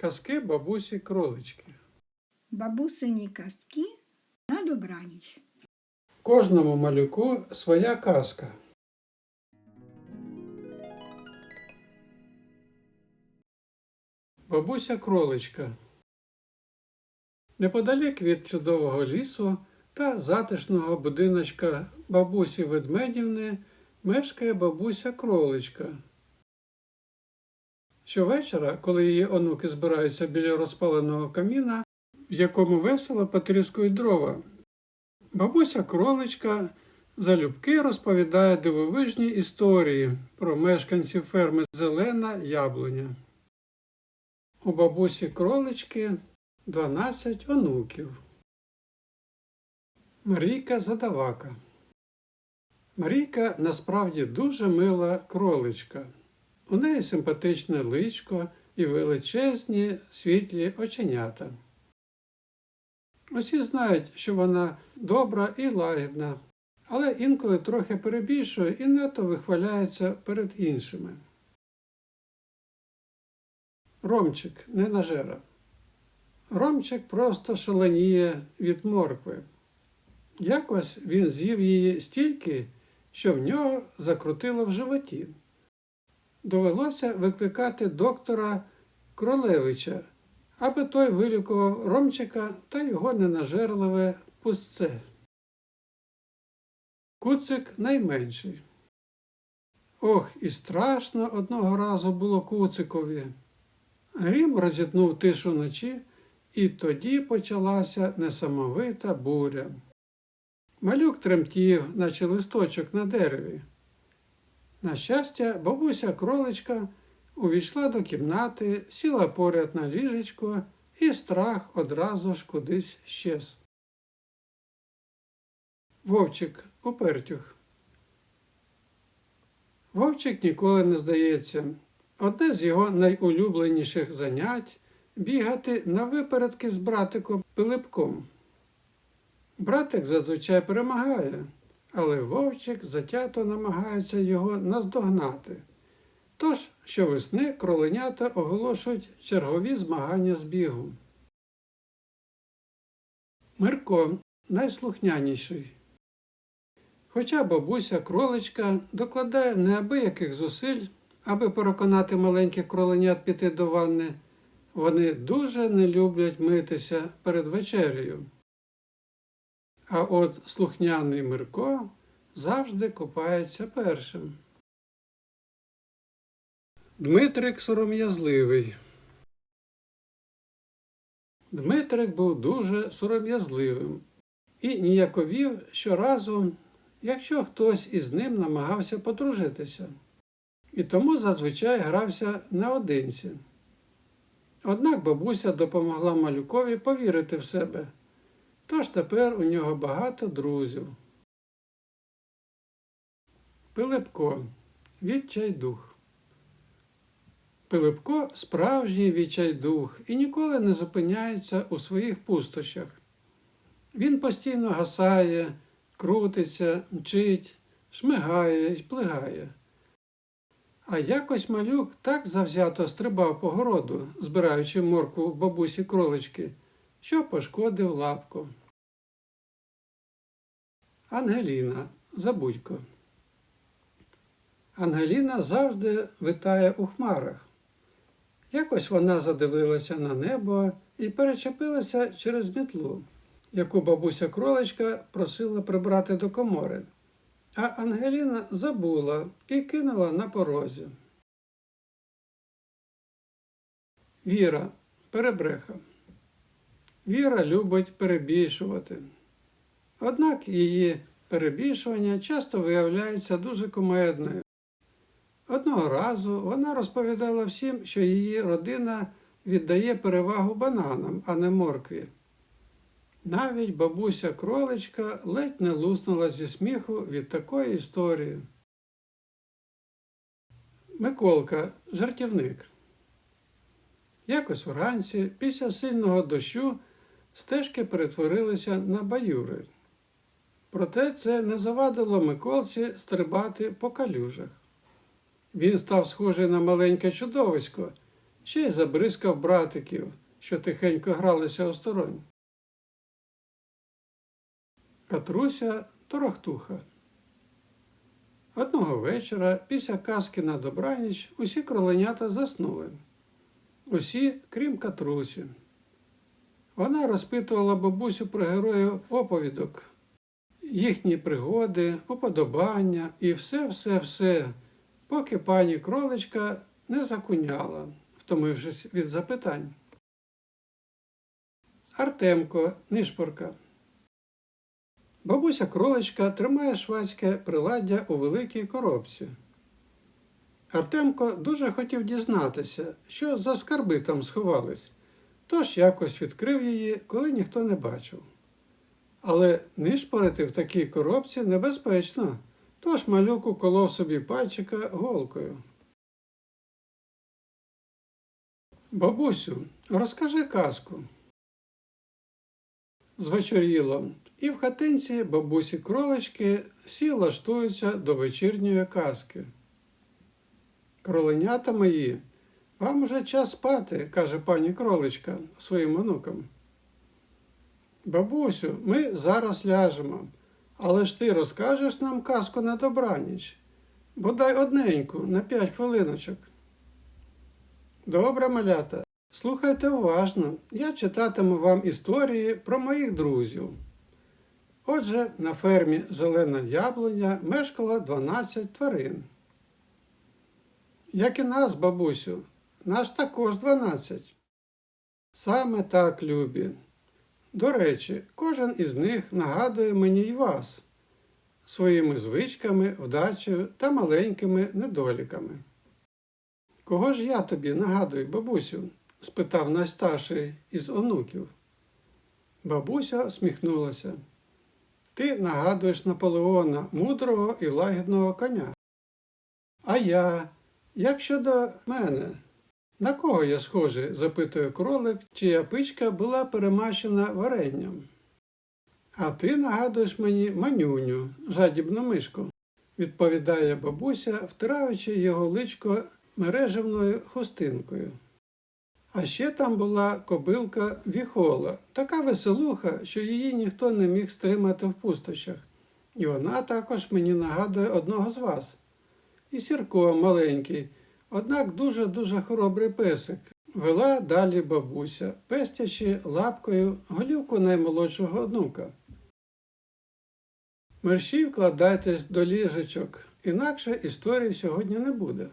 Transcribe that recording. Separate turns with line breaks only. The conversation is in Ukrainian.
Казки бабусі кролички.
Бабусині казки на добраніч.
Кожному малюку своя казка. Бабуся кроличка. Неподалік від чудового лісу та затишного будиночка бабусі Ведмедівни мешкає бабуся кроличка. Щовечора, коли її онуки збираються біля розпаленого каміна, в якому весело потріскують дрова, Бабуся кроличка залюбки розповідає дивовижні історії про мешканців ферми Зелена Яблуня. У бабусі кролички 12 онуків. Марійка Задавака. Марійка насправді дуже мила кроличка. У неї симпатичне личко і величезні світлі оченята. Усі знають, що вона добра і лагідна, але інколи трохи перебільшує і надто вихваляється перед іншими. Ромчик не нажера. Ромчик просто шаленіє від моркви. Якось він з'їв її стільки, що в нього закрутило в животі. Довелося викликати доктора Кролевича аби той вилікував Ромчика та його ненажерливе пустце. Куцик найменший. Ох, і страшно одного разу було куцикові. Грім розітнув тишу ночі, і тоді почалася несамовита буря. Малюк тремтів, наче листочок на дереві. На щастя, бабуся кроличка увійшла до кімнати, сіла поряд на ліжечко, і страх одразу ж кудись щез. Вовчик упертюх. Вовчик ніколи не здається. Одне з його найулюбленіших занять бігати на випередки з братиком Пилипком. Братик зазвичай перемагає, але вовчик затято намагається його наздогнати. Тож, щовесни кроленята оголошують чергові змагання з бігу. Мирко найслухняніший. Хоча бабуся кроличка докладає неабияких зусиль, аби переконати маленьких кроленят піти до ванни, вони дуже не люблять митися перед вечерею. А от слухняний Мирко завжди купається першим. Дмитрик сором'язливий. Дмитрик був дуже сором'язливим і ніяковів щоразу, якщо хтось із ним намагався подружитися, і тому зазвичай грався наодинці. Однак бабуся допомогла малюкові повірити в себе, тож тепер у нього багато друзів. Пилипко відчайдух. Пилипко справжній відчайдух і ніколи не зупиняється у своїх пустощах. Він постійно гасає, крутиться, мчить, шмигає і плигає. А якось малюк так завзято стрибав по городу, збираючи моркву в бабусі кролички, що пошкодив лапку. Ангеліна Забудько. Ангеліна завжди витає у хмарах. Якось вона задивилася на небо і перечепилася через мітлу, яку бабуся кроличка просила прибрати до комори. А Ангеліна забула і кинула на порозі. Віра перебреха. Віра любить перебільшувати. Однак її перебільшування часто виявляється дуже кумедною. Одного разу вона розповідала всім, що її родина віддає перевагу бананам, а не моркві. Навіть бабуся кроличка ледь не луснула зі сміху від такої історії. Миколка жартівник. Якось вранці, після сильного дощу, стежки перетворилися на баюри. Проте це не завадило Миколці стрибати по калюжах. Він став схожий на маленьке чудовисько, ще й забризкав братиків, що тихенько гралися осторонь. Катруся торохтуха. Одного вечора, після казки на добраніч, усі кроленята заснули. Усі, крім Катрусі. Вона розпитувала бабусю про героїв оповідок, їхні пригоди, уподобання і все-все-все, поки пані кроличка не закуняла, втомившись від запитань. Артемко, нишпорка. Бабуся кроличка тримає швадське приладдя у великій коробці. Артемко дуже хотів дізнатися, що за скарби там сховались, тож якось відкрив її, коли ніхто не бачив. Але нишпорити в такій коробці небезпечно, тож малюк уколов собі пальчика голкою. Бабусю, розкажи казку. Звечоріло, і в хатинці бабусі кролички всі лаштуються до вечірньої казки. Кроленята мої, вам уже час спати, каже пані кроличка своїм онукам. Бабусю, ми зараз ляжемо, але ж ти розкажеш нам казку на добраніч, бодай одненьку на п'ять хвилиночок. Добре, малята, слухайте уважно, я читатиму вам історії про моїх друзів. Отже, на фермі Зелена Яблуня мешкало 12 тварин. Як і нас, бабусю, нас також 12. Саме так, любі. До речі, кожен із них нагадує мені й вас своїми звичками, вдачею та маленькими недоліками. Кого ж я тобі нагадую, бабусю? спитав найстарший із онуків. Бабуся всміхнулася. Ти нагадуєш Наполеона мудрого і лагідного коня. А я, як щодо мене? На кого я схожий? запитує кролик, чия пичка була перемащена варенням. А ти нагадуєш мені манюню, жадібну мишку, відповідає бабуся, втираючи його личко мережевною хустинкою. А ще там була кобилка Віхола, така веселуха, що її ніхто не міг стримати в пустощах. І вона також мені нагадує одного з вас. І Сірко маленький, однак дуже-дуже хоробрий песик. Вела далі бабуся, пестячи лапкою голівку наймолодшого онука. Мерщій вкладайтесь до ліжечок, інакше історії сьогодні не буде.